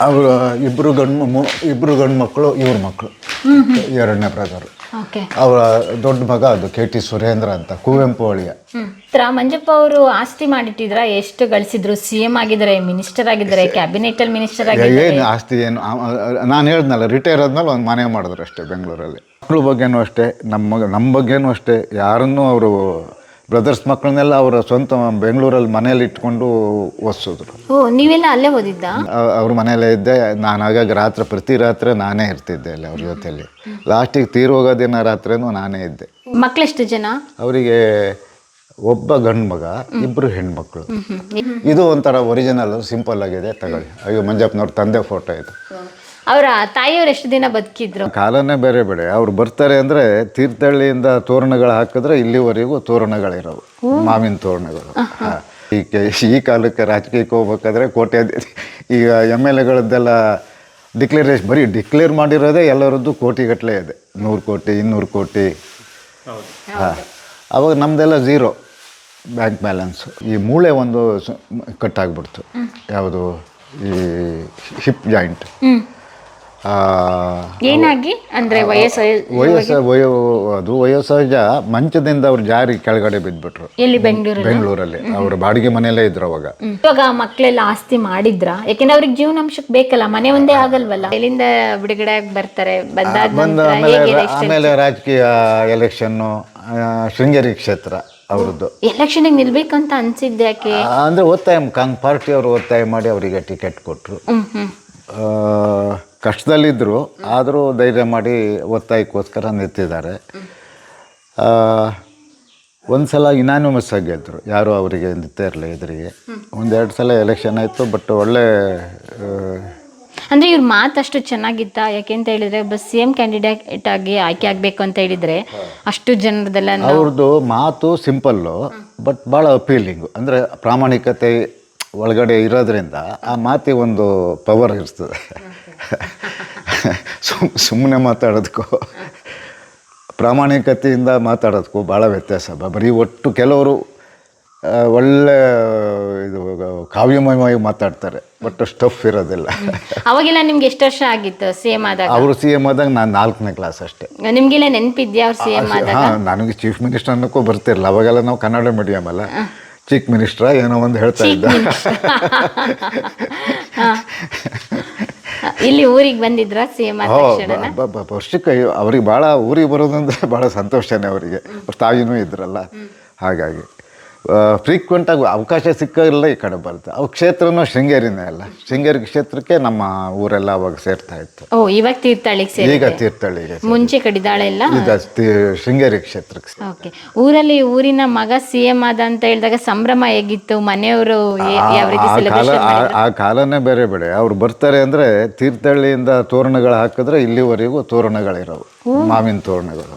ಅವರು ಇಬ್ಬರು ಗಂಡು ಮು- ಇಬ್ಬರು ಗಂಡು ಮಕ್ಕಳು ಇವ್ರ ಮಕ್ಕಳು ಎರಡನೇ ಬ್ರದರ್ ಓಕೆ. ಅವರ ದೊಡ್ಡ ಮಗ ಅದು ಕೆ ಟಿ ಸುರೇಂದ್ರ ಅಂತ ಕುವೆಂಪು ಅಳಿಯ. ಮಂಜಪ್ಪ ಅವರು ಆಸ್ತಿ ಮಾಡಿಟ್ಟಿದ್ರ? ಎಷ್ಟು ಗಳಿಸಿದ್ರು? ಸಿ ಎಂ ಆಗಿದ್ರೆ ಮಿನಿಸ್ಟರ್ ಆಗಿದ್ರೆ ಕ್ಯಾಬಿನೆಟ್ ಅಲ್ಲಿ ಮಿನಿಸ್ಟರ್ ಆಗಿದ್ದಾರೆ ಏನು ಆಸ್ತಿ ಏನು? ನಾನು ಹೇಳ್ದಲ್ಲ ರಿಟೈರ್ ಆದ್ಮೇಲೆ ಒಂದು ಮನೆ ಮಾಡಿದ್ರು ಅಷ್ಟೇ ಬೆಂಗಳೂರಲ್ಲಿ. ಮಕ್ಕಳ ಬಗ್ಗೆನೂ ಅಷ್ಟೇ ನಮ್ಮ ನಮ್ಮ ಬಗ್ಗೆನೂ ಅಷ್ಟೇ ಯಾರನ್ನೂ ಅವರು ಬ್ರದರ್ಸ್ ಮಕ್ಕಳನ್ನೆಲ್ಲ ಅವರ ಸ್ವಂತ ಬೆಂಗಳೂರಲ್ಲಿ ಮನೇಲಿ ಇಟ್ಕೊಂಡು ಓದಿಸಿದ್ರು. ಓ ನೀವೆಲ್ಲ ಅಲ್ಲೇ ಓದಿದ್ದ? ಅವ್ರ ಮನೆಯಲ್ಲೇ ಇದ್ದೆ. ನಾನು ಹಾಗಾಗಿ ರಾತ್ರಿ ಪ್ರತಿ ರಾತ್ರಿ ನಾನೇ ಇರ್ತಿದ್ದೆ ಅಲ್ಲಿ ಅವ್ರ ಜೊತೆಯಲ್ಲಿ. ಲಾಸ್ಟಿಗೆ ತೀರೋಗೋ ದಿನ ರಾತ್ರಿನೂ ನಾನೇ ಇದ್ದೆ. ಮಕ್ಕಳೆಷ್ಟು ಜನ? ಅವರಿಗೆ ಒಬ್ಬ ಗಂಡು ಮಗ ಇಬ್ಬರು ಹೆಣ್ಮಕ್ಳು. ಇದು ಒಂಥರ ಒರಿಜಿನಲ್ ಸಿಂಪಲ್ ಆಗಿದೆ ತಗೊಳ್ಳಿ. ಅಯ್ಯೋ ಮಂಜಪ್ಪನವ್ರ ತಂದೆ ಫೋಟೋ ಇದು. ಅವರ ತಾಯಿಯವರು ಎಷ್ಟು ದಿನ ಬದುಕಿದ್ರು? ಕಾಲನೇ ಬೇರೆ ಬೇರೆ ಅವ್ರು ಬರ್ತಾರೆ ಅಂದ್ರೆ ತೀರ್ಥಹಳ್ಳಿಯಿಂದ ತೋರಣಗಳು ಹಾಕಿದ್ರೆ ಇಲ್ಲಿವರೆಗೂ ತೋರಣಗಳಿರೋವು. ಮಾವಿನ ತೋರಣಗಳು. ಹಾ. ಈ ಈ ಕಾಲಕ್ಕೆ ರಾಜಕೀಯಕ್ಕೆ ಹೋಗ್ಬೇಕಾದ್ರೆ ಕೋಟೆ ಈಗ ಎಂ ಎಲ್ ಎಗಳದ್ದೆಲ್ಲ ಡಿಕ್ಲೇರೇಷನ್ ಬರೀ ಡಿಕ್ಲೇರ್ ಮಾಡಿರೋದೇ ಎಲ್ಲರದ್ದು ಕೋಟಿಗಟ್ಟಲೆ ಇದೆ. ನೂರು ಕೋಟಿ ಇನ್ನೂರು ಕೋಟಿ. ಹಾಂ. ಅವಾಗ ನಮ್ಮದೆಲ್ಲ ಝೀರೋ ಬ್ಯಾಂಕ್ ಬ್ಯಾಲೆನ್ಸು. ಈ ಮೂಳೆ ಒಂದು ಕಟ್ ಕಟ್ಟಾಗ್ಬಿಡ್ತು ಯಾವುದು ಈ ಹಿಪ್ ಜಾಯಿಂಟ್. ಏನಾಗಿ? ಅಂದ್ರೆ ವಯಸ್ಸು ವಯಸ್ಸ ವಯೋ ಅದು ವಯೋಸಹಜ ಮಂಚದಿಂದ ಅವ್ರು ಜಾರಿ ಕೆಳಗಡೆ ಬಿದ್ಬಿಟ್ರು. ಎಲ್ಲಿ? ಬೆಂಗಳೂರಲ್ಲಿ? ಬೆಂಗಳೂರಲ್ಲಿ. ಅವ್ರ ಬಾಡಿಗೆ ಮನೆಯಲ್ಲೇ ಇದ್ರು ಅವಾಗ. ಇವಾಗ ಮಕ್ಕಳೆಲ್ಲ ಆಸ್ತಿ ಮಾಡಿದ್ರ? ಯಾಕೆಂದ್ರೆ ಅವ್ರಿಗೆ ಜೀವನಾಂಶಕ್ಕೆ ಬೇಕಲ್ಲ ಮನೆ ಒಂದೇ ಆಗಲ್ವಲ್ಲ? ಎಲ್ಲಿಂದ ಬಿಡುಗಡೆ ಆಗಿ ಬರ್ತಾರೆ ಬಂದ ಆಮೇಲೆ ರಾಜಕೀಯ ಎಲೆಕ್ಷನ್ನು ಶೃಂಗೇರಿ ಕ್ಷೇತ್ರ ಅವ್ರದ್ದು. ಎಲೆಕ್ಷನ್ಗೆ ನಿಲ್ಬೇಕಂತ ಅನ್ಸಿದ್ದೆ ಯಾಕೆ? ಅಂದ್ರೆ ಒತ್ತಾಯ ಕಾಂಗ್ ಪಾರ್ಟಿಯವರು ಒತ್ತಾಯ ಮಾಡಿ ಅವರಿಗೆ ಟಿಕೆಟ್ ಕೊಟ್ಟರು ಕಷ್ಟದಲ್ಲಿದ್ದರು ಆದರೂ ಧೈರ್ಯ ಮಾಡಿ ಒತ್ತಾಯಕ್ಕೋಸ್ಕರ ನಿಂತಿದ್ದಾರೆ. ಒಂದು ಸಲ ಇನಾನಿಮಸ್ ಆಗಿ ಗೆದ್ದರು ಯಾರೂ ಅವರಿಗೆ ನಿಂತೇ ಇರಲಿಲ್ಲ ಎದುರಿಗೆ ಒಂದೆರಡು ಸಲ ಎಲೆಕ್ಷನ್ ಆಯಿತು ಬಟ್ ಒಳ್ಳೆ ಅಂದರೆ ಇವ್ರ ಮಾತಷ್ಟು ಚೆನ್ನಾಗಿತ್ತ? ಯಾಕೆಂತ ಹೇಳಿದರೆ ಒಬ್ಬ ಸಿ ಎಂ ಕ್ಯಾಂಡಿಡೇಟ್ ಆಗಿ ಆಯ್ಕೆ ಆಗಬೇಕು ಅಂತ ಹೇಳಿದರೆ ಅಷ್ಟು ಜನರದೆಲ್ಲ ಅವ್ರದ್ದು ಮಾತು ಸಿಂಪಲ್ಲು ಬಟ್ ಭಾಳ ಅಪೀಲಿಂಗು ಅಂದರೆ ಪ್ರಾಮಾಣಿಕತೆ ಒಳಗಡೆ ಇರೋದ್ರಿಂದ ಆ ಮಾತಿಗೆ ಒಂದು ಪವರ್ ಇರ್ತದೆ. ಸುಮ್ ಸುಮ್ಮನೆ ಮಾತಾಡೋದಕ್ಕೂ ಪ್ರಾಮಾಣಿಕತೆಯಿಂದ ಮಾತಾಡೋದಕ್ಕೂ ಭಾಳ ವ್ಯತ್ಯಾಸ. ಬರೀ ಒಟ್ಟು ಕೆಲವರು ಒಳ್ಳೆ ಇದು ಕಾವ್ಯಮಯವಾಗಿ ಮಾತಾಡ್ತಾರೆ. ಬಟ್ ಸ್ಟಫ್ ಇರೋದಿಲ್ಲ. ಅವಾಗೆಲ್ಲ ನಿಮ್ಗೆ ಎಷ್ಟು ವರ್ಷ ಆಗಿತ್ತು ಸಿ ಎಂ ಆದಾಗ? ಅವರು ಸಿ ಎಂ ಆದಾಗ ನಾನು ನಾಲ್ಕನೇ ಕ್ಲಾಸ್ ಅಷ್ಟೇ. ನಿಮಗೆಲ್ಲ ನೆನಪಿದ್ಯಾ ಅವ್ರು ಸಿ ಎಂ ಆದಾಗ? ಹಾಂ ನನಗೆ ಚೀಫ್ ಮಿನಿಸ್ಟರ್ ಅನ್ನೋಕ್ಕೂ ಬರ್ತಿರಲಿಲ್ಲ. ಅವಾಗೆಲ್ಲ ನಾವು ಕನ್ನಡ ಮೀಡಿಯಮ್ ಅಲ್ಲ. ಚೀಫ್ ಮಿನಿಸ್ಟ್ರ ಏನೋ ಒಂದು ಹೇಳ್ತಾ ಇದ್ದ. ಇಲ್ಲಿ ಊರಿಗೆ ಬಂದಿದ್ರ ಸೇಮ್ ವರ್ಷಕ್ಕೆ ಅವ್ರಿಗೆ ಭಾಳ ಊರಿಗೆ ಬರೋದಂದ್ರೆ ಭಾಳ ಸಂತೋಷನೇ ಅವರಿಗೆ. ತಾಯಿನೂ ಇದ್ರಲ್ಲ. ಹಾಗಾಗಿ ಫ್ರೀಕ್ವೆಂಟಾಗಿ ಅವಕಾಶ ಸಿಕ್ಕಾಗೆಲ್ಲ ಈ ಕಡೆ ಬರುತ್ತೆ. ಅವು ಕ್ಷೇತ್ರನೂ ಶೃಂಗೇರಿನೇ ಅಲ್ಲ. ಶೃಂಗೇರಿ ಕ್ಷೇತ್ರಕ್ಕೆ ನಮ್ಮ ಊರೆಲ್ಲ ಅವಾಗ ಸೇರ್ತಾ ಇತ್ತು. ಓ ಇವಾಗ ತೀರ್ಥಹಳ್ಳಿಗೆ ಸೇರಿ ಈಗ ತೀರ್ಥಹಳ್ಳಿಗೆ ಮುಂಚೆ ಕಡಿದಾಳೆ ಎಲ್ಲ ಶೃಂಗೇರಿ ಕ್ಷೇತ್ರಕ್ಕೆ ಓಕೆ. ಊರಲ್ಲಿ ಊರಿನ ಮಗ ಸಿ ಎಂ ಆದ ಅಂತ ಹೇಳಿದಾಗ ಸಂಭ್ರಮ ಹೇಗಿತ್ತು? ಮನೆಯವರು ಯಾವ ರೀತಿ ಆ ಕಾಲನೇ ಬೇರೆ ಬೇರೆ. ಅವ್ರು ಬರ್ತಾರೆ ಅಂದ್ರೆ ತೀರ್ಥಹಳ್ಳಿಯಿಂದ ತೋರಣಗಳು ಹಾಕಿದ್ರೆ ಇಲ್ಲಿವರೆಗೂ ತೋರಣಗಳಿರೋವು. ಮಾವಿನ ತೋರಣಗಳು.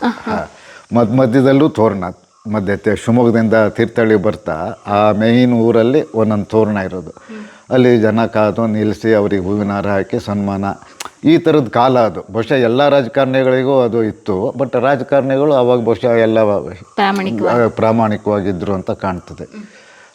ಮಧ್ಯ ಮಧ್ಯದಲ್ಲೂ ತೋರಣ. ಮಧ್ಯ ತೆ- ಶಿವಮೊಗ್ಗದಿಂದ ತೀರ್ಥಹಳ್ಳಿ ಬರ್ತಾ ಆ ಮೇಯ್ನ್ ಊರಲ್ಲಿ ಒಂದೊಂದು ತೋರಣ ಇರೋದು. ಅಲ್ಲಿ ಜನ ಕಾದು ನಿಲ್ಲಿಸಿ ಅವ್ರಿಗೆ ಹೂವಿನ ಹಾರ ಹಾಕಿ ಸನ್ಮಾನ. ಈ ಥರದ ಕಾಲ ಅದು. ಬಹುಶಃ ಎಲ್ಲ ರಾಜಕಾರಣಿಗಳಿಗೂ ಅದು ಇತ್ತು. ಬಟ್ ರಾಜಕಾರಣಿಗಳು ಅವಾಗ ಬಹುಶಃ ಎಲ್ಲ ಪ್ರಾಮಾಣಿಕವಾಗಿದ್ದರು ಅಂತ ಕಾಣ್ತದೆ.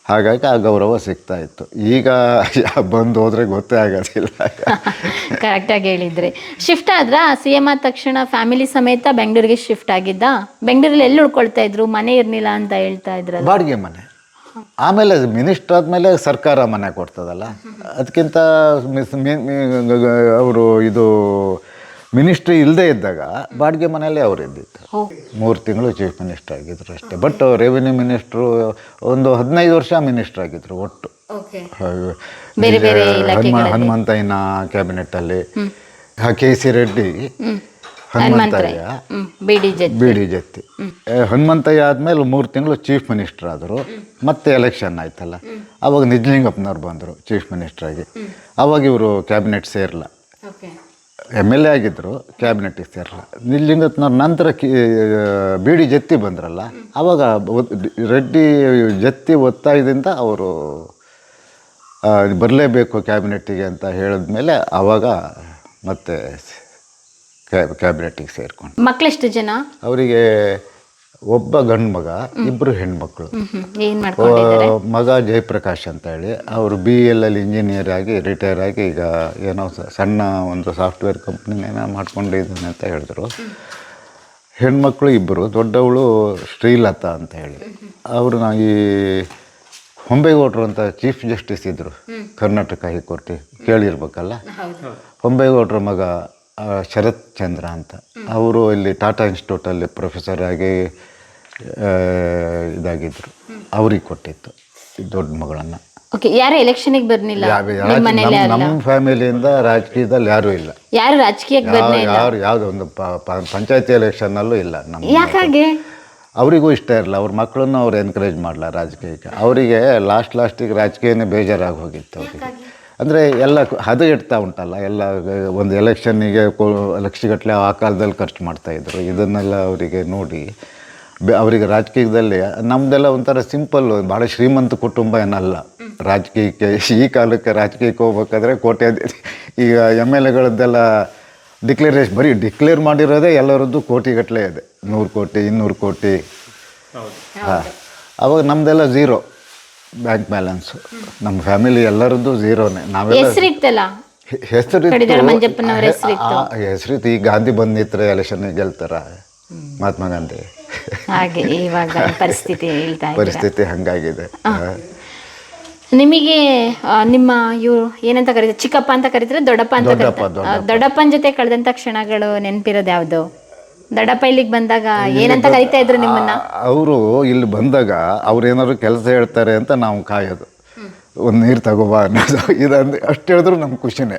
ಹಾಗಾಗಿ ಆ ಗೌರವ ಸಿಗ್ತಾ ಇತ್ತು. ಈಗ ಬಂದು ಹೋದ್ರೆ ಗೊತ್ತೇ ಆಗೋದಿಲ್ಲ. ಕರೆಕ್ಟಾಗಿ ಹೇಳಿದ್ರಿ. ಶಿಫ್ಟ್ ಆದ್ರ? ಸಿ ಎಂ ಆದ ತಕ್ಷಣ ಫ್ಯಾಮಿಲಿ ಸಮೇತ ಬೆಂಗಳೂರಿಗೆ ಶಿಫ್ಟ್ ಆಗಿದ್ದ? ಬೆಂಗಳೂರಲ್ಲಿ ಎಲ್ಲಿ ಉಳ್ಕೊಳ್ತಾ ಇದ್ರು? ಮನೆ ಇರಲಿಲ್ಲ ಅಂತ ಹೇಳ್ತಾ ಇದ್ರಲ್ಲ. ಬಾಡಿಗೆ ಮನೆ. ಆಮೇಲೆ ಮಿನಿಸ್ಟರ್ ಆದಮೇಲೆ ಸರ್ಕಾರ ಮನೆ ಕೊಡ್ತದಲ್ಲ? ಅದಕ್ಕಿಂತ ಅವರು ಇದು ಮಿನಿಸ್ಟ್ರಿ ಇಲ್ಲದೆ ಇದ್ದಾಗ ಬಾಡಿಗೆ ಮನೆಯಲ್ಲೇ ಅವ್ರು ಇದ್ದಿತ್ತು ಮೂರು ತಿಂಗಳು ಚೀಫ್ ಮಿನಿಸ್ಟರ್ ಆಗಿದ್ರು ಅಷ್ಟೇ. ಬಟ್ ರೆವಿನ್ಯೂ ಮಿನಿಸ್ಟ್ರು ಒಂದು ಹದಿನೈದು ವರ್ಷ ಮಿನಿಸ್ಟರ್ ಆಗಿದ್ರು ಒಟ್ಟು. ಹನುಮ ಹನುಮಂತಯ್ಯನ ಕ್ಯಾಬಿನೆಟ್ಟಲ್ಲಿ K C Reddy Hanumanthaiah B D Jatti. Hanumanthaiah ಆದಮೇಲೆ ಮೂರು ತಿಂಗಳು ಚೀಫ್ ಮಿನಿಸ್ಟರ್ ಆದರು. ಮತ್ತೆ ಎಲೆಕ್ಷನ್ ಆಯ್ತಲ್ಲ. ಅವಾಗ ನಿಜಲಿಂಗಪ್ಪನವ್ರು ಬಂದರು ಚೀಫ್ ಮಿನಿಸ್ಟ್ರಾಗಿ ಅವಾಗ ಇವರು ಕ್ಯಾಬಿನೆಟ್ ಸೇರಲ್ಲ ಎಂ ಎಲ್ ಎ ಆಗಿದ್ದರು ಕ್ಯಾಬಿನೆಟಿಗೆ ಸೇರಲ್ಲ ಇಲ್ಲಿಂದ ನಂತರ ಕಿ ಬಿ ಡಿ ಜತ್ತಿ ಬಂದ್ರಲ್ಲ ಅವಾಗ ರೆಡ್ಡಿ ಜತ್ತಿ ಒತ್ತಾಯದಿಂದ ಅವರು ಬರಲೇಬೇಕು ಕ್ಯಾಬಿನೆಟ್ಟಿಗೆ ಅಂತ ಹೇಳಿದ್ಮೇಲೆ ಆವಾಗ ಮತ್ತೆ ಕ್ಯಾಬಿನೆಟ್ಟಿಗೆ ಸೇರಿಕೊಂಡು ಮಕ್ಕಳೆಷ್ಟು ಜನ? ಅವರಿಗೆ ಒಬ್ಬ ಗಂಡು ಮಗ ಇಬ್ಬರು ಹೆಣ್ಮಕ್ಳು ಏನ್ ಮಾಡ್ಕೊಂಡಿದ್ದಾರೆ? ಮಗ ಜಯಪ್ರಕಾಶ್ ಅಂತ ಹೇಳಿ ಅವರು ಬಿ ಎಲ್ ಅಲ್ಲಿ ಇಂಜಿನಿಯರ್ ಆಗಿ ರಿಟೈರ್ ಆಗಿ ಈಗ ಏನೋ ಸ- ಸಣ್ಣ ಒಂದು ಸಾಫ್ಟ್ವೇರ್ ಕಂಪ್ನಿನೇನೋ ಮಾಡ್ಕೊಂಡಿದ್ದಾನೆ ಅಂತ ಹೇಳಿದ್ರು. ಹೆಣ್ಮಕ್ಳು ಇಬ್ಬರು ದೊಡ್ಡವಳು ಶ್ರೀಲತಾ ಅಂತ ಹೇಳಿ ಅವರು ನಾ ಈ ಹೊಂಬೇಗೌಡರು ಅಂತ ಚೀಫ್ ಜಸ್ಟಿಸ್ ಇದ್ದರು ಕರ್ನಾಟಕ ಹೈಕೋರ್ಟ್ ಕೇಳಿರ್ಬೇಕಲ್ಲ? ಹೊಂಬೇಗೌಡರ ಮಗ ಶರತ್ ಚಂದ್ರ ಅಂತ. ಅವರು ಇಲ್ಲಿ ಟಾಟಾ ಇನ್ಸ್ಟಿಟ್ಯೂಟಲ್ಲಿ ಪ್ರೊಫೆಸರ್ ಆಗಿ ಇದಾಗಿದ್ದರು ಅವ್ರಿಗೆ ಕೊಟ್ಟಿತ್ತು ಈ ದೊಡ್ಡ ಮಗಳನ್ನು. ಓಕೆ ಯಾರು ಎಲೆಕ್ಷನ್ಗೆ ಬರ್ನಿಲ್ಲ ನಿಮ್ಮ ಫ್ಯಾಮಿಲಿಯಿಂದ ರಾಜಕೀಯದಲ್ಲಿ ಯಾರೂ ಇಲ್ಲ. ಯಾರು ರಾಜಕೀಯಕ್ಕೆ ಯಾರು ಯಾವುದೋ ಒಂದು ಪಂಚಾಯತಿ ಎಲೆಕ್ಷನ್ನಲ್ಲೂ ಇಲ್ಲ ನಮ್ಮ ಯಾಕಾಗೆ? ಅವರಿಗೂ ಇಷ್ಟ ಇರಲ್ಲ. ಅವ್ರ ಮಕ್ಕಳನ್ನು ಅವ್ರು ಎನ್ಕರೇಜ್ ಮಾಡಲ್ಲ ರಾಜಕೀಯಕ್ಕೆ? ಅವರಿಗೆ ಲಾಸ್ಟ್ ಲಾಸ್ಟಿಗೆ ರಾಜಕೀಯನೇ ಬೇಜಾರಾಗಿ ಹೋಗಿತ್ತು ಅವರಿಗೆ. ಅಂದರೆ ಎಲ್ಲ ಹದಗೆಡ್ತಾ ಹದ ಇಡ್ತಾ ಉಂಟಲ್ಲ ಎಲ್ಲ ಒಂದು ಎಲೆಕ್ಷನ್ನಿಗೆ ಲಕ್ಷಗಟ್ಟಲೆ ಆ ಕಾಲದಲ್ಲಿ ಖರ್ಚು ಮಾಡ್ತಾಯಿದ್ರು ಇದನ್ನೆಲ್ಲ ಅವರಿಗೆ ನೋಡಿ ಬೆ ಅವರಿಗೆ ರಾಜಕೀಯದಲ್ಲಿ ನಮ್ಮದೆಲ್ಲ ಒಂಥರ ಸಿಂಪಲ್ಲು ಭಾಳ ಶ್ರೀಮಂತ ಕುಟುಂಬ ಏನಲ್ಲ. ರಾಜಕೀಯಕ್ಕೆ ಈ ಕಾಲಕ್ಕೆ ರಾಜಕೀಯಕ್ಕೆ ಹೋಗ್ಬೇಕಾದ್ರೆ ಕೋಟೆ ಈಗ ಎಂ ಎಲ್ ಎಗಳದ್ದೆಲ್ಲ ಡಿಕ್ಲೇರೇಷನ್ ಬರೀ ಡಿಕ್ಲೇರ್ ಮಾಡಿರೋದೇ ಎಲ್ಲರದ್ದು ಕೋಟಿಗಟ್ಟಲೆ ಇದೆ. ನೂರು ಕೋಟಿ ಇನ್ನೂರು ಕೋಟಿ. ಹಾಂ. ಅವಾಗ ನಮ್ಮದೆಲ್ಲ ಝೀರೋ ಬ್ಯಾಂಕ್ ಬ್ಯಾಲೆನ್ಸ್ ನಮ್ಮ ಫ್ಯಾಮಿಲಿ ಎಲ್ಲರದ್ದು ಝೀರೋನೇ ನಾವೆಲ್ಲ ಹೆಸರಿತ್ತಲ್ಲ? ಹೆಸರಿತ್ತು. ಕಡಿದಾಳ ಮಂಜಪ್ಪನವ್ರ ಹೆಸರಿತ್ತು. ಈ ಗಾಂಧಿ ಬಂದಿತ್ತು ಎಲೆಕ್ಷನ್ ಗೆಲ್ತಾರ? ಮಹಾತ್ಮ ಗಾಂಧಿ. ಹಾಗೆ ಇವಾಗ ಪರಿಸ್ಥಿತಿ ಹೇಳ್ತಾ ಇದ್ದೀರಾ? ಪರಿಸ್ಥಿತಿ ಹಂಗಾಗಿದೆ. ನಿಮಗೆ ಆ, ನಿಮ್ಮ ಇವ್ರು ಏನಂತ ಕರೀತಾರೆ? ಚಿಕ್ಕಪ್ಪ ಅಂತ ಕರೀತಾರೆ ದೊಡ್ಡಪ್ಪ ಅಂತ ದೊಡ್ಡಪ್ಪ, ಕರೀತಾರೆ? ಆ, ದೊಡ್ಡಪ್ಪನ ಜೊತೆ ಕಳೆದಂತ ಕ್ಷಣಗಳು ನೆನಪಿರೋದು ಯಾವ್ದು? ದೊಡ್ಡಪ್ಪ ಇಲ್ಲಿಗೆ ಬಂದಾಗ ಏನಂತ ಕರಿತಾ ಇದ್ರು ನಿಮ್ಮನ್ನ? ಅವರು ಇಲ್ಲಿ ಬಂದಾಗ ಅವ್ರು ಏನಾದ್ರು ಕೆಲಸ ಹೇಳ್ತಾರೆ ಅಂತ ನಾವು ಕಾಯೋದು. ಒಂದು ನೀರು ತಗೋಬಾ ಅನ್ನೋದು. ಇದಂದ್ರೆ ಅಷ್ಟು ಹೇಳಿದ್ರು ನಮ್ಗೆ ಖುಷಿನೇ.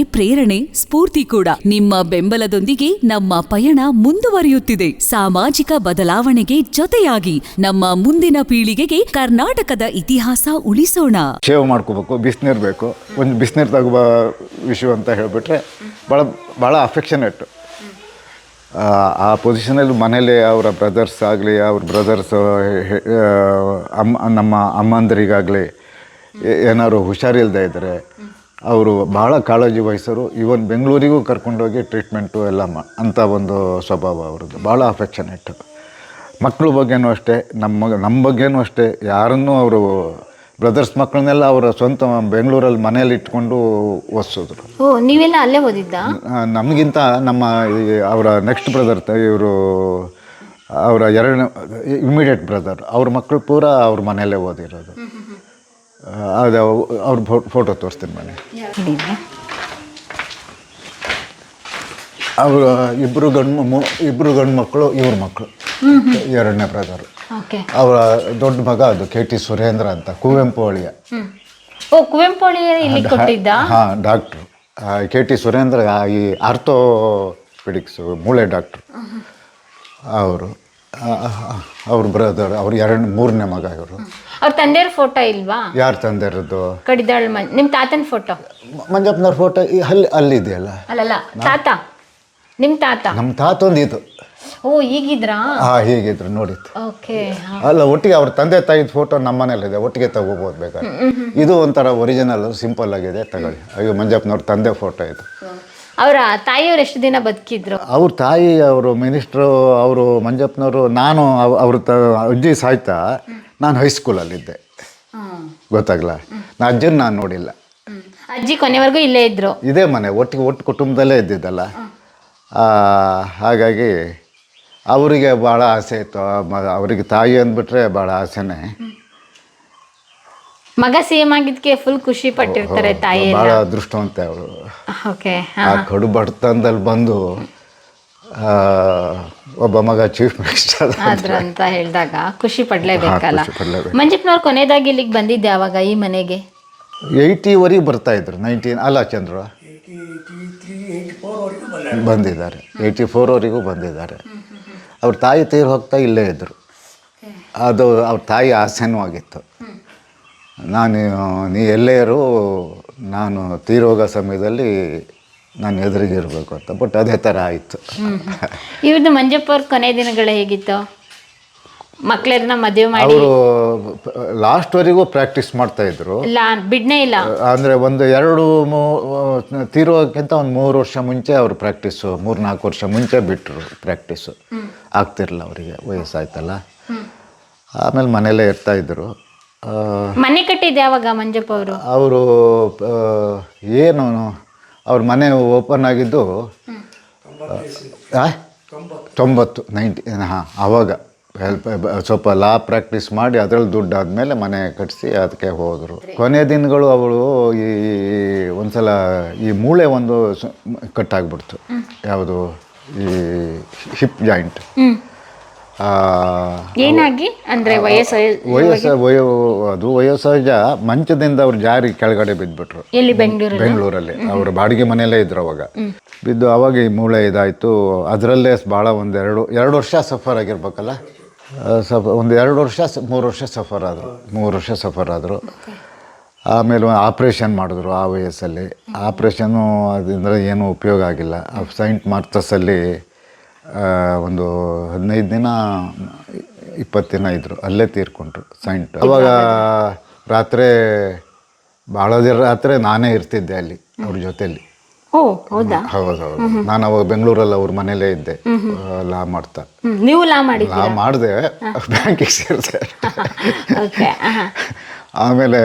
ಪ್ರೇರಣೆ, ಸ್ಫೂರ್ತಿ ಕೂಡ. ನಿಮ್ಮ ಬೆಂಬಲದೊಂದಿಗೆ ನಮ್ಮ ಪಯಣ ಮುಂದುವರಿಯುತ್ತಿದೆ. ಸಾಮಾಜಿಕ ಬದಲಾವಣೆಗೆ ಜೊತೆಯಾಗಿ ನಮ್ಮ ಮುಂದಿನ ಪೀಳಿಗೆಗೆ ಕರ್ನಾಟಕದ ಇತಿಹಾಸ ಉಳಿಸೋಣ. ಶೇವ್ ಮಾಡ್ಕೋಬೇಕು, ಬಿಸಿನೀರು ಬೇಕು. ಒಂದು ಬಿಸಿನೀರು ತಗೋ ವಿಷಯ ಅಂತ ಹೇಳಿಬಿಟ್ರೆ ಭಾಳ ಭಾಳ ಅಫೆಕ್ಷನೇಟ್ ಆ ಪೊಸಿಷನಲ್ಲಿ ಮನೇಲಿ ಅವರ ಬ್ರದರ್ಸ್ ಆಗಲಿ, ಅವ್ರ ಬ್ರದರ್ಸ್ ಅಮ್ಮ, ನಮ್ಮ ಅಮ್ಮಂದರಿಗಾಗಲಿ ಏನಾದ್ರು ಹುಷಾರಿಲ್ಲದೆ ಇದ್ದರೆ ಅವರು ಭಾಳ ಕಾಳಜಿ ವಹಿಸೋರು. ಇವನ್ ಬೆಂಗಳೂರಿಗೂ ಕರ್ಕೊಂಡೋಗಿ ಟ್ರೀಟ್ಮೆಂಟು ಎಲ್ಲ ಮಾ ಅಂಥ ಒಂದು ಸ್ವಭಾವ ಅವ್ರದ್ದು. ಭಾಳ ಅಫೆಕ್ಷನೇಟ್ ಮಕ್ಕಳ ಬಗ್ಗೆನೂ ಅಷ್ಟೇ ನಮ್ಮ ನಮ್ಮ ಬಗ್ಗೆನೂ ಅಷ್ಟೇ. ಯಾರನ್ನೂ ಅವರು ಬ್ರದರ್ಸ್ ಮಕ್ಕಳನ್ನೆಲ್ಲ ಅವರ ಸ್ವಂತ ಬೆಂಗಳೂರಲ್ಲಿ ಮನೇಲಿ ಇಟ್ಕೊಂಡು ಓದಿಸಿದ್ರು. ಓ ನೀವೆಲ್ಲ ಅಲ್ಲೇ ಓದಿದ್ದ? ನಮಗಿಂತ ನಮ್ಮ ಈ ಅವರ ನೆಕ್ಸ್ಟ್ ಬ್ರದರ್ ಇವರು ಅವರ ಎರಡನೇ ಇಮಿಡಿಯೇಟ್ ಬ್ರದರ್ ಅವ್ರ ಮಕ್ಕಳು ಪೂರ ಅವ್ರ ಮನೆಯಲ್ಲೇ ಓದಿರೋದು. ಅದು ಅವ್ರ ಫೋಟೋ ತೋರಿಸ್ತೀನಿ ಮನೆ. ಅವರು ಇಬ್ಬರು ಗಂಡು ಇಬ್ಬರು ಗಂಡು ಮಕ್ಕಳು ಇವ್ರ ಮಕ್ಕಳು ಎರಡನೇ ಬ್ರದರ್ ಅವರ ದೊಡ್ಡ ಮಗ ಅದು ಕೆ ಟಿ ಸುರೇಂದ್ರ ಅಂತ ಕುವೆಂಪು ಅಳಿಯ. ಹಾಂ ಡಾಕ್ಟ್ರು ಕೆ ಟಿ ಸುರೇಂದ್ರ ಈ ಆರ್ಥೋಪಿಡಿಕ್ಸ್ ಮೂಳೆ ಡಾಕ್ಟ್ರು ಅವರು. ಅವ್ರ ಬ್ರದರ್ ಅವ್ರ ಎರಡು ಮೂರನೇ ಮಗ ಇವರು. ಅವ್ರ ತಂದೆಯವ್ರ ಫೋಟೋ ಇಲ್ವಾ? ಯಾರು ತಂದಿರೋದು ಕಡಿದಾಳ್ ನಿಮ್ಮ ನಿಮ್ ತಾತನ ಫೋಟೋ ಮಂಜಪ್ಪನವ್ರ ಫೋಟೋ ಅಲ್ಲಿ ಅಲ್ಲಿದೆಯಲ್ಲ? ಅಲ್ಲಲ್ಲ ತಾತ. ನಿಮ್ಮ ತಾತ? ನಮ್ಮ ತಾತೊಂದು ಇದು ಓ ಈಗಿದ್ರಾ? ಹಾ ಹೀಗಿದ್ರು ನೋಡಿತ್ತು ಓಕೆ ಅಲ್ಲ ಒಟ್ಟಿಗೆ ಅವ್ರ ತಂದೆ ತಾಯಿದ ಫೋಟೋ ನಮ್ಮ ಮನೇಲಿದೆ ಒಟ್ಟಿಗೆ ತಗೋಬೋದು ಬೇಕಾದ್ರೆ. ಇದು ಒಂಥರ ಒರಿಜಿನಲ್ ಸಿಂಪಲ್ ಆಗಿದೆ ತಗೊಳ್ಳಿ. ಅಯ್ಯೋ ಮಂಜಪ್ಪನವ್ರ ತಂದೆ ಫೋಟೋ ಇದು. ಅವರ ತಾಯಿಯವರು ಎಷ್ಟು ದಿನ ಬದುಕಿದ್ರು? ಅವ್ರ ತಾಯಿ ಅವರು ಮಿನಿಸ್ಟ್ರು ಅವರು ಮಂಜಪ್ಪನವರು ನಾನು ಅವ್- ಅವ್ರ ತ ಅಜ್ಜಿ ಸಾಯ್ತಾ ನಾನು ಹೈಸ್ಕೂಲಲ್ಲಿದ್ದೆ ಗೊತ್ತಾಗ್ಲ? ನಾ ಅಜ್ಜನ ನಾನು ನೋಡಿಲ್ಲ. ಅಜ್ಜಿ ಕೊನೆವರೆಗೂ ಇಲ್ಲೇ ಇದ್ರು? ಇದೇ ಮನೆ ಒಟ್ಟಿಗೆ ಒಟ್ಟು ಕುಟುಂಬದಲ್ಲೇ ಇದ್ದಿದ್ದಲ್ಲ. ಆ, ಹಾಗಾಗಿ ಅವರಿಗೆ ಭಾಳ ಆಸೆ ಇತ್ತು. ಮ- ಅವರಿಗೆ ತಾಯಿ ಅಂದ್ಬಿಟ್ರೆ ಭಾಳ ಆಸೆನೇ. ಮಗ ಸೇಮ್ ಆಗಿದ್ಕೆ ಫುಲ್ ಖುಷಿ ಪಟ್ಟಿರ್ತಾರೆ ತಾಯಿ ಭಾಳ ಅದೃಷ್ಟವಂತ ಅವರು ಓಕೆ ಆ ಕಡು ಬಡತನದಲ್ಲಿ ಬಂದು ಒಬ್ಬ ಮಗ ಚೀಫ್ ಮಿನಿಸ್ಟರ್ ಆದ್ರ ಅಂತ ಹೇಳಿದಾಗ ಖುಷಿ ಪಡ್ಲೇಬೇಕಲ್ಲ. ಮಂಜಪ್ಪನವ್ರು ಕೊನೆಯದಾಗಿ ಇಲ್ಲಿಗೆ ಬಂದಿದ್ದೆ ಯಾವಾಗ ಈ ಮನೆಗೆ? ಏಯ್ಟಿವರೆಗೆ ಬರ್ತಾ ಇದ್ರು ನೈನ್ಟೀನ್ ಅಲ್ಲ ಚಂದ್ರ? ಬಂದಿದ್ದಾರೆ ಏಯ್ಟಿ ಫೋರ್ವರೆಗೂ ಬಂದಿದ್ದಾರೆ. ಅವ್ರ ತಾಯಿ ತೀರು ಹೋಗ್ತಾ ಇಲ್ಲೇ ಇದ್ದರು ಅದು ಅವ್ರ ತಾಯಿ ಆಸೆನೂ ಆಗಿತ್ತು. ನಾನು ನೀ ಎಲ್ಲೇ ಇರು ನಾನು ತೀರೋಗೋ ಸಮಯದಲ್ಲಿ ನಾನು ಎದುರಿಗೆ ಇರಬೇಕು ಅಂತ ಬಟ್ ಅದೇ ಥರ ಆಯಿತು. ಇವ್ರದ್ದು ಮಂಜಪ್ಪ ಅವ್ರ ಕೊನೆ ದಿನಗಳು ಹೇಗಿತ್ತು? ಮಕ್ಕಳನ್ನ ಮದುವೆ ಮಾಡಿ ಅವರು ಲಾಸ್ಟ್ವರೆಗೂ ಪ್ರಾಕ್ಟೀಸ್ ಮಾಡ್ತಾ ಇದ್ರು. ಬಿಡ್ನೇ ಇಲ್ಲ. ಅಂದರೆ ಒಂದು ಎರಡು ತೀರೋಕ್ಕಿಂತ ಒಂದು ಮೂರು ವರ್ಷ ಮುಂಚೆ ಅವರು ಪ್ರಾಕ್ಟೀಸು ಮೂರು ನಾಲ್ಕು ವರ್ಷ ಮುಂಚೆ ಬಿಟ್ಟರು ಪ್ರಾಕ್ಟೀಸು ಆಗ್ತಿರಲಿಲ್ಲ ಅವರಿಗೆ ವಯಸ್ಸಾಯ್ತಲ್ಲ. ಆಮೇಲೆ ಮನೇಲೇ ಇರ್ತಾಯಿದ್ರು ಮನೆ ಕಟ್ಟಿದ್ದು ಯಾವಾಗ ಮಂಜಪ್ಪ ಅವರು? ಅವರು ಏನು ಅವ್ರ ಮನೆ ಓಪನ್ ಆಗಿದ್ದು? ತೊಂಬತ್ತು ನೈಂಟಿ ಹಾಂ ಆವಾಗ ಹೆಲ್ಪ್ ಸ್ವಲ್ಪ ಲಾ ಪ್ರಾಕ್ಟೀಸ್ ಮಾಡಿ ಅದರಲ್ಲಿ ದುಡ್ಡು ಆದಮೇಲೆ ಮನೆ ಕಟ್ಟಿಸಿ ಅದಕ್ಕೆ ಹೋದರು. ಕೊನೆ ದಿನಗಳು ಅವಳು ಈ ಒಂದ್ಸಲ ಈ ಮೂಳೆ ಒಂದು ಕಟ್ ಕಟ್ಟಾಗ್ಬಿಡ್ತು. ಯಾವುದು ಈ ಹಿಪ್ ಜಾಯಿಂಟ್. ಏನಾಗಿ? ಅಂದ್ರೆ ವಯಸ್ಸು ವಯಸ್ಸ ವಯೋ ಅದು ವಯೋಸಹಜ ಮಂಚದಿಂದ ಅವ್ರು ಜಾರಿ ಕೆಳಗಡೆ ಬಿದ್ದುಬಿಟ್ರು ಎಲ್ಲಿ? ಬೆಂಗಳೂರು ಬೆಂಗಳೂರಲ್ಲಿ. ಅವರು ಬಾಡಿಗೆ ಮನೆಯಲ್ಲೇ ಇದ್ರು ಅವಾಗ. ಬಿದ್ದು ಅವಾಗ ಈ ಮೂಳೆ ಇದಾಯಿತು. ಅದರಲ್ಲೇ ಭಾಳ ಒಂದು ಎರಡು ಎರಡು ವರ್ಷ ಸಫರ್ ಆಗಿರ್ಬೇಕಲ್ಲ? ಸಫ ಒಂದು ಎರಡು ವರ್ಷ ಮೂರು ವರ್ಷ ಸಫರ್ ಆದರು. ಮೂರು ವರ್ಷ ಸಫರ್ ಆದರು. ಆಮೇಲೆ ಆಪ್ರೇಷನ್ ಮಾಡಿದ್ರು ಆ ವಯಸ್ಸಲ್ಲಿ. ಆಪ್ರೇಷನ್ನು ಅದರಿಂದ ಏನೂ ಉಪಯೋಗ ಆಗಿಲ್ಲ. ಸೈಂಟ್ ಮಾರ್ತಸಲ್ಲಿ ಆ, ಒಂದು ಹದಿನೈದು ದಿನ ಇಪ್ಪತ್ತು ದಿನ ಇದ್ದರು ಅಲ್ಲೇ ತೀರ್ಕೊಂಡ್ರು ಸೈಂಟ್. ಅವಾಗ ರಾತ್ರಿ ಭಾಳ ದಿನ ರಾತ್ರಿ ನಾನೇ ಇರ್ತಿದ್ದೆ ಅಲ್ಲಿ ಅವ್ರ ಜೊತೆಯಲ್ಲಿ ಹೌದಾ? ಹೌದು ಹೌದು. ನಾನು ಅವಾಗ ಬೆಂಗಳೂರಲ್ಲಿ ಅವ್ರ ಮನೇಲೇ ಇದ್ದೆ. ಲಾ ಮಾಡ್ತಾ. ನೀವು ಲಾ ಮಾಡಿ ಲಾ ಮಾಡಿದೆ ಬ್ಯಾಂಕಿಗೆ ಸೇರಿದೆ. ಆಮೇಲೆ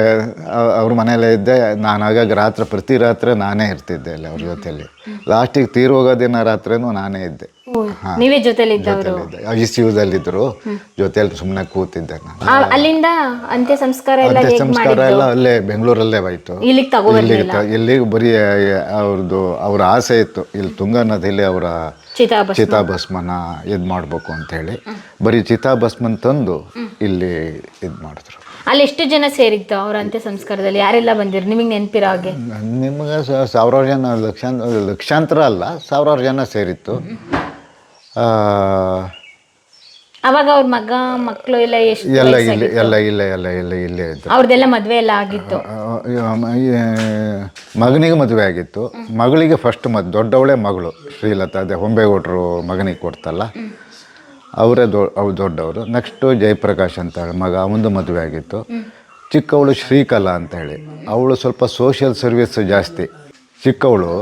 ಅವ್ರ ಮನೇಲೇ ಇದ್ದೆ. ನಾನು ಆಗಾಗ ರಾತ್ರಿ ಪ್ರತಿ ರಾತ್ರಿ ನಾನೇ ಇರ್ತಿದ್ದೆ ಅಲ್ಲಿ ಅವ್ರ ಜೊತೆಯಲ್ಲಿ ಲಾಸ್ಟಿಗೆ ತೀರೋಗೋ ದಿನ ರಾತ್ರಿನೂ ನಾನೇ ಇದ್ದೆ. ನೀವೇ ಜೊತೆಲಿ ಸಿ ಯುದಲ್ಲಿದ್ದರು ಜೊತೆಲಿ ಸುಮ್ಮನೆ ಕೂತಿದ್ದೆ ನಾನು. ಅಲ್ಲಿಂದ ಅಂತ್ಯ ಸಂಸ್ಕಾರ ಎಲ್ಲ ಅಂತ್ಯ ಸಂಸ್ಕಾರ ಎಲ್ಲ ಅಲ್ಲೇ ಬೆಂಗಳೂರಲ್ಲೇ ಆಯ್ತು ಇಲ್ಲಿಗೆ ಇಲ್ಲಿಗೆ ಬರೀ ಅವ್ರದ್ದು ಅವ್ರ ಆಸೆ ಇತ್ತು. ಇಲ್ಲಿ ತುಂಗಾ ನದಿಲಿ ಅವರ ಚಿತಾಭಸ್ಮ. ಚಿತಾಭಸ್ಮನ ಇದು ಅಂತ ಹೇಳಿ. ಬರೀ ಚಿತಾಭಸ್ಮನ್ ತಂದು ಇಲ್ಲಿ ಇದ್ ಮಾಡಿದ್ರು. ಅಲ್ಲಿ ಎಷ್ಟು ಜನ ಸೇರಿತ್ತು ಅವ್ರ ಅಂತ್ಯ ಸಂಸ್ಕಾರದಲ್ಲಿ ಯಾರೆಲ್ಲ ಬಂದಿರು ನಿಮಗೆ ನೆನಪಿರೋ ಹಾಗೆ. ನಿಮಗೆ ಸಾವಿರಾರು ಜನ ಲಕ್ಷಾಂತರ ಲಕ್ಷಾಂತರ ಅಲ್ಲ ಸಾವಿರಾರು ಜನ ಸೇರಿತ್ತು. ಅವಾಗ ಅವ್ರ ಮಗ ಮಕ್ಕಳು ಎಲ್ಲ ಎಷ್ಟು ಎಲ್ಲ ಇಲ್ಲ ಎಲ್ಲ ಇಲ್ಲ ಎಲ್ಲ ಇಲ್ಲ ಇಲ್ಲೇ ಇದ್ದರು ಅವ್ರದ್ದೆಲ್ಲ ಮದುವೆ ಎಲ್ಲ ಆಗಿತ್ತು. ಮಗನಿಗೆ ಮದುವೆ ಆಗಿತ್ತು. ಮಗಳಿಗೆ ಫಸ್ಟ್ ಮದ್ ದೊಡ್ಡವಳೇ ಮಗಳು ಶ್ರೀಲತಾ ಅದೇ ಹೊಂಬೇಗೌಡರು ಮಗನಿಗೆ ಕೊಡ್ತಲ್ಲ. ಅವರೇ ದೊ ಅವ್ರು ದೊಡ್ಡವರು. ನೆಕ್ಸ್ಟು ಜಯಪ್ರಕಾಶ್ ಅಂತ ಹೇಳಿ ಮಗ ಅವನದು ಮದುವೆ ಆಗಿತ್ತು. ಚಿಕ್ಕವಳು ಶ್ರೀಕಲಾ ಅಂತ ಹೇಳಿ. ಅವಳು ಸ್ವಲ್ಪ ಸೋಷಿಯಲ್ ಸರ್ವಿಸ್ ಜಾಸ್ತಿ. ಚಿಕ್ಕವಳು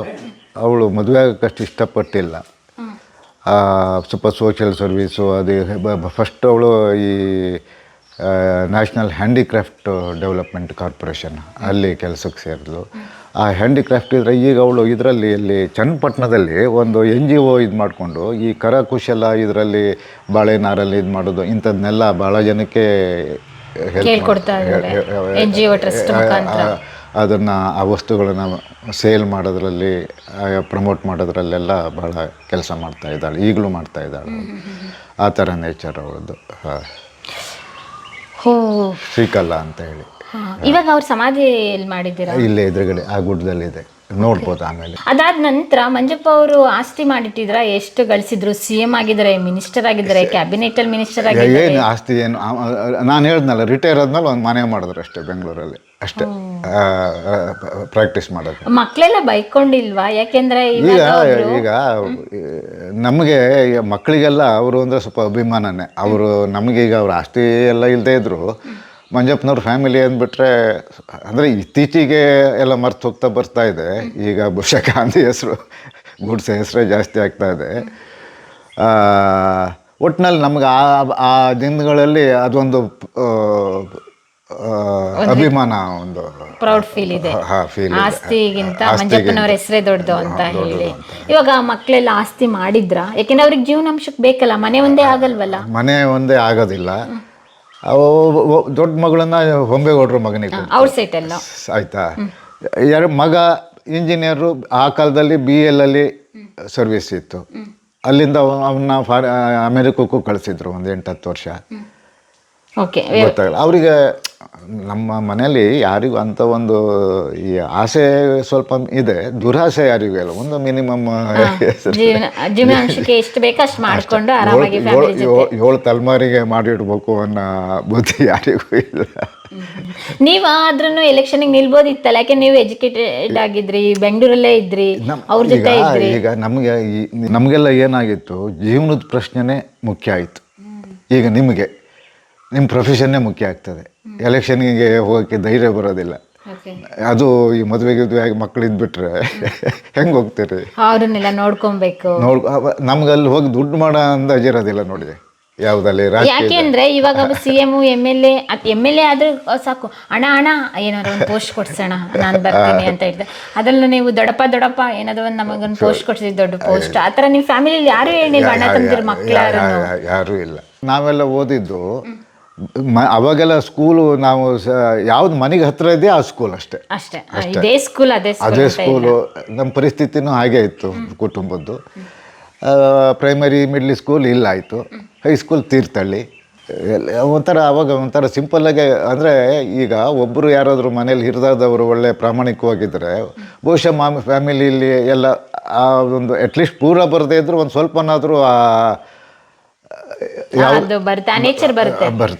ಅವಳು ಮದುವೆ ಆಗೋಕ್ಕಷ್ಟು ಇಷ್ಟಪಟ್ಟಿಲ್ಲ. ಸ್ವಲ್ಪ ಸೋಷಿಯಲ್ ಸರ್ವೀಸು ಅದು ಫಸ್ಟ್ ಅವಳು ಈ ನ್ಯಾಷನಲ್ ಹ್ಯಾಂಡಿಕ್ರಾಫ್ಟ್ ಡೆವಲಪ್ಮೆಂಟ್ ಕಾರ್ಪೊರೇಷನ್ ಅಲ್ಲಿ ಕೆಲಸಕ್ಕೆ ಸೇರಿದ್ಲು. ಆ ಹ್ಯಾಂಡಿಕ್ರಾಫ್ಟ್ ಇದ್ರೆ ಈಗ ಅವಳು ಇದರಲ್ಲಿ ಇಲ್ಲಿ ಚನ್ನಪಟ್ಟಣದಲ್ಲಿ ಒಂದು ಎನ್ ಜಿ ಒ ಇದು ಮಾಡಿಕೊಂಡು ಈ ಕರಕುಶಲ ಇದರಲ್ಲಿ ಬಾಳೆನಾರಲ್ಲಿ ಇದು ಮಾಡೋದು ಇಂಥದ್ದನ್ನೆಲ್ಲ ಭಾಳ ಜನಕ್ಕೆ help ಅದನ್ನು ಆ ವಸ್ತುಗಳನ್ನು ಸೇಲ್ ಮಾಡೋದ್ರಲ್ಲಿ ಪ್ರಮೋಟ್ ಮಾಡೋದ್ರಲ್ಲೆಲ್ಲ ಭಾಳ ಕೆಲಸ ಮಾಡ್ತಾ ಇದ್ದಾಳೆ ಈಗಲೂ ಮಾಡ್ತಾ ಇದ್ದಾಳೆ ಆ ಥರ ನೇಚರ್ ಅವಳದ್ದು. ಹಾಂ. ಹೋ. ಶ್ರೀಕಲಾ ಅಂತ ಹೇಳಿ. ಇವಾಗ ಅವ್ರ ಸಮಾಧಿ ಮಾಡಿದ್ದೀರಾ? ಇಲ್ಲೇ ಎದುರುಗಡೆ ಆ ಗುಡ್ಡದಲ್ಲಿದೆ ನೋಡ್ಬೋದು ಆಮೇಲೆ. ಅದಾದ ನಂತರ ಮಂಜಪ್ಪ ಅವರು ಆಸ್ತಿ ಮಾಡಿಟ್ಟಿದ್ರ ಎಷ್ಟು ಗಳಿಸಿದ್ರು ಸಿ ಎಂ ಆಗಿದ್ದಾರೆ ಮಿನಿಸ್ಟರ್ ಆಗಿದ್ದಾರೆ ಕ್ಯಾಬಿನೆಟ್ ಅಲ್ಲಿ ಮಿನಿಸ್ಟರ್ ಆಗಿದ್ದಾರೆ. ಏನು ಆಸ್ತಿ ಏನು? ನಾನು ಹೇಳ್ದಲ್ಲ ರಿಟೈರ್ ಆದ್ಮೇಲೆ ಒಂದು ಮನೆ ಮಾಡಿದ್ರು ಅಷ್ಟೇ ಬೆಂಗಳೂರಲ್ಲಿ. ಅಷ್ಟೇ. ಪ್ರಾಕ್ಟೀಸ್ ಮಾಡೋದು ಮಕ್ಕಳೆಲ್ಲ ಬೈಕೊಂಡಿಲ್ವಾ? ಯಾಕೆಂದ್ರೆ ಈಗ ಈಗ ನಮಗೆ ಮಕ್ಕಳಿಗೆಲ್ಲ ಅವರು ಅಂದ್ರೆ ಸ್ವಲ್ಪ ಅಭಿಮಾನನೇ. ಅವರು ನಮಗೆ ಈಗ ಅವ್ರ ಆಸ್ತಿ ಎಲ್ಲ ಇಲ್ಲದೇ ಇದ್ರು. ಮಂಜಪ್ಪನವ್ರ ಫ್ಯಾಮಿಲಿ ಅಂದ್ಬಿಟ್ರೆ ಅಂದರೆ ಇತ್ತೀಚೆಗೆ ಎಲ್ಲ ಮರ್ತು ಹೋಗ್ತಾ ಬರ್ತಾ ಇದೆ. ಈಗ ಬಹುಶಃ ಗಾಂಧಿ ಹೆಸರು ಗುಡ್ಸೆ ಹೆಸರೇ ಜಾಸ್ತಿ ಆಗ್ತಾ ಇದೆ. ಒಟ್ಟಿನಲ್ಲಿ ನಮ್ಗೆ ಆ ಆ ದಿನಗಳಲ್ಲಿ ಅದೊಂದು ಅಭಿಮಾನ ಒಂದು ಪ್ರೌಡ್ ಫೀಲ್ ಇದೆ. ಆಸ್ತಿಗಿಂತ ಮಂಜಪ್ಪನವ್ರ ಹೆಸರೇ ದೊಡ್ಡದು ಅಂತ ಹೇಳಿ. ಇವಾಗ ಆ ಮಕ್ಳೆಲ್ಲ ಆಸ್ತಿ ಮಾಡಿದ್ರ? ಯಾಕೆಂದ್ರೆ ಅವ್ರಿಗೆ ಜೀವನಾಂಶಕ್ಕೆ ಬೇಕಲ್ಲ ಮನೆ ಒಂದೇ ಆಗಲ್ವಲ್ಲ? ಮನೆ ಒಂದೇ ಆಗೋದಿಲ್ಲ. ದೊಡ್ಡ ಮಗಳನ್ನ ಹೊಂಬೇಗೌಡ್ರ ಮಗನಿಗೆ. ಅವ್ರ ಸೈಟ್ ಎಲ್ಲ ಆಯ್ತಾ? ಯಾರು ಮಗ ಇಂಜಿನಿಯರು ಆ ಕಾಲದಲ್ಲಿ ಬಿ ಎಲ್ ಅಲ್ಲಿ ಸರ್ವಿಸ್ ಇತ್ತು. ಅಲ್ಲಿಂದ ಅವನ್ನ ಫಾರ್ ಅಮೆರಿಕಕ್ಕೂ ಕಳಿಸಿದ್ರು ಒಂದು ಎಂಟು ಹತ್ತು ವರ್ಷ ಓಕೆ ಗೊತ್ತಾಗಲ್ಲ. ಅವರಿಗೆ ನಮ್ಮ ಮನೆಯಲ್ಲಿ ಯಾರಿಗೂ ಅಂತ ಒಂದು ಈ ಆಸೆ ಸ್ವಲ್ಪ ಇದೆ ದುರಾಸೆ ಯಾರಿಗೂ ಇಲ್ಲ ಒಂದು ಮಿನಿಮಮ್ ಜೀವನಾಂಶಕ್ಕೆ ಎಷ್ಟು ಬೇಕೋ ಅಷ್ಟು ಮಾಡ್ಕೊಂಡು ಆರಾಮಾಗಿ ಫ್ಯಾಮಿಲಿ ಜೊತೆ. ಏಳು ತಲೆಮಾರಿಗೆ ಮಾಡಿಡ್ಬೇಕು ಅನ್ನೋ ಬುದ್ಧಿ ಯಾರಿಗೂ ಇಲ್ಲ. ನೀವು ಆದ್ರೂ ಎಲೆಕ್ಷನ್ ನಿಲ್ಬೋದಿತ್ತಲ್ಲ ಯಾಕೆ ನೀವು ಎಜುಕೇಟೆಡ್ ಆಗಿದ್ರಿ ಬೆಂಗಳೂರಲ್ಲೇ ಇದ್ರಿ ಅವ್ರ ಜೊತೆ ಇದ್ರಿ? ಈಗ ನಮಗೆ ನಮಗೆಲ್ಲ ಏನಾಗಿತ್ತು ಜೀವನದ ಪ್ರಶ್ನೆನೇ ಮುಖ್ಯ ಆಯಿತು. ಈಗ ನಿಮಗೆ. ನಿಮ್ಮ ಪ್ರೊಫೆಷನ್ನೇ ಮುಖ್ಯ ಆಗ್ತದೆ. ಎಲೆಕ್ಷನ್ಗೆ ಹೋಗೋಕ್ಕೆ ಧೈರ್ಯ ಬರೋದಿಲ್ಲ. ಅದು ಈ ಮದುವೆ ಗಿದ್ವೆ ಆಗಿ ಮಕ್ಳು ಇದ್ಬಿಟ್ರೆ ಹೆಂಗೆ ಹೋಗ್ತೀರಿ? ಅವ್ರನ್ನೆಲ್ಲ ನೋಡ್ಕೊಬೇಕು. ನೋಡ್ ನಮ್ಗೆ ಅಲ್ಲಿ ಹೋಗಿ ದುಡ್ಡು ಮಾಡೋ ಅಂದಾಜಿರೋದಿಲ್ಲ ನೋಡಿ. ಯಾವುದಲ್ಲಿ ಯಾಕೆಂದ್ರೆ ಇವಾಗ C M M L A M L A ಆದ್ರೆ ಸಾಕು. ಹಣ ಹಣ ಏನಾದ್ರು ಒಂದು ಪೋಸ್ಟ್ ಕೊಡ್ಸೋಣ ನಾನು ಬರ್ತೀನಿ ಅಂತ ಹೇಳಿದೆ ಅದ್ರಲ್ಲೂ ನೀವು ದೊಡ್ಡಪ್ಪ ದೊಡ್ಡಪ್ಪ ಏನಾದ್ರು ಒಂದು ನಮಗೊಂದು ಪೋಸ್ಟ್ ಕೊಡ್ಸಿದ್ ದೊಡ್ಡ ಪೋಸ್ಟ್ ಆ ತರ ನಿಮ್ ಫ್ಯಾಮಿಲಿ ಯಾರು ಹೇಳಿಲ್ಲ ಅಣ್ಣ ತಂದಿರ ಮಕ್ಳು ಯಾರು ಯಾರೂ ಇಲ್ಲ. ನಾವೆಲ್ಲ ಓದಿದ್ದು ಮ ಅವಾಗೆಲ್ಲ ಸ್ಕೂಲು ನಾವು ಸ ಯಾವ್ದು ಮನೆಗೆ ಹತ್ರ ಇದೆ ಆ ಸ್ಕೂಲ್ ಅಷ್ಟೇ. ಅಷ್ಟೇ. ಇದೇ ಸ್ಕೂಲ್ ಅದೇ ಸ್ಕೂಲ್ ಅದೇ ಸ್ಕೂಲು ನಮ್ಮ ಪರಿಸ್ಥಿತಿನೂ ಹಾಗೆ ಇತ್ತು ಕುಟುಂಬದ್ದು. ಪ್ರೈಮರಿ ಮಿಡ್ಲ್ ಸ್ಕೂಲ್ ಇಲ್ಲ ಆಯಿತು. ಹೈಸ್ಕೂಲ್ ತೀರ್ಥಳ್ಳಿ ಎಲ್ಲ ಒಂಥರ ಅವಾಗ ಒಂಥರ ಸಿಂಪಲ್ಲಾಗೆ ಅಂದರೆ ಈಗ ಒಬ್ಬರು ಯಾರಾದರೂ ಮನೇಲಿ ಹಿರಿದಾದವರು ಒಳ್ಳೆ ಪ್ರಾಮಾಣಿಕವಾಗಿದ್ದರೆ ಬಹುಶಃ ಮಾಮಿ ಫ್ಯಾಮಿಲಿಲಿ ಎಲ್ಲ ಆ ಒಂದು ಅಟ್ಲೀಸ್ಟ್ ಪೂರ ಬರದೇ ಇದ್ದರೂ ಒಂದು ಸ್ವಲ್ಪನಾದರೂ ಆ ಅದು ಬರುತ್ತೆ. ಆ ನೇಚರ್ ಬರುತ್ತೆ. ಬರ್ತಾ